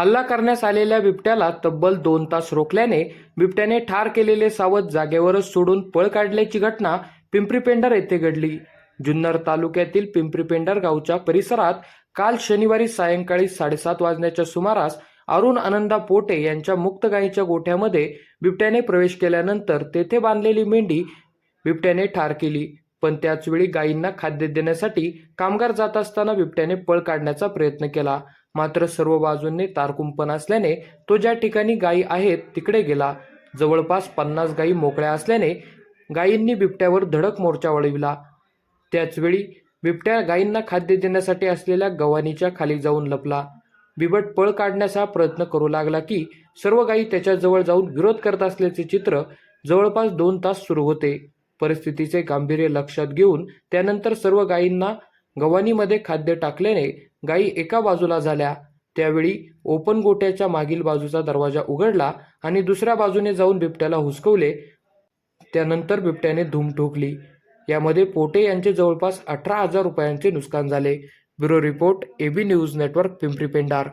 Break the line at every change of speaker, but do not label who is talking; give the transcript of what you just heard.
हल्ला करण्यास आलेल्या बिबट्याला तब्बल दोन तास रोखल्याने बिबट्याने ठार केलेले सावध जागेवरच सोडून पळ काढल्याची घटना पिंपरीपेंडर येथे घडली. जुन्नर तालुक्यातील पिंपरीपेंडर गावच्या परिसरात काल शनिवारी सायंकाळी साडेसात वाजण्याच्या सुमारास अरुण आनंदा पोटे यांच्या मुक्त गायीच्या गोठ्यामध्ये बिबट्याने प्रवेश केल्यानंतर तेथे बांधलेली मेंढी बिबट्याने ठार केली. पण त्याचवेळी गायींना खाद्य देण्यासाठी कामगार जात असताना बिबट्याने पळ काढण्याचा प्रयत्न केला. मात्र सर्व बाजूंनी तारकुंपण असल्याने तो ज्या ठिकाणी गायी आहेत तिकडे गेला. जवळपास पन्नास गायी मोकळ्या असल्याने गायींनी बिबट्यावर धडक मोर्चा वळविला. त्याचवेळी बिबट्या गायींना खाद्य देण्यासाठी असलेल्या गव्हाणीच्या खाली जाऊन लपला. बिबट पळ काढण्याचा प्रयत्न करू लागला की सर्व गायी त्याच्याजवळ जाऊन विरोध करत असल्याचे चित्र जवळपास दोन तास सुरू होते. परिस्थितीचे गांभीर्य लक्षात घेऊन त्यानंतर सर्व गायींना गव्हाणीमध्ये खाद्य टाकल्याने गायी एका बाजूला झाल्या. त्यावेळी ओपन गोट्याच्या मागील बाजूचा दरवाजा उघडला आणि दुसऱ्या बाजूने जाऊन बिबट्याला हुसकवले. त्यानंतर बिबट्याने धूम ठोकली. यामध्ये पोटे यांचे जवळपास अठरा हजार रुपयांचे नुकसान झाले. Bureau report AB news network Pimpri Pendar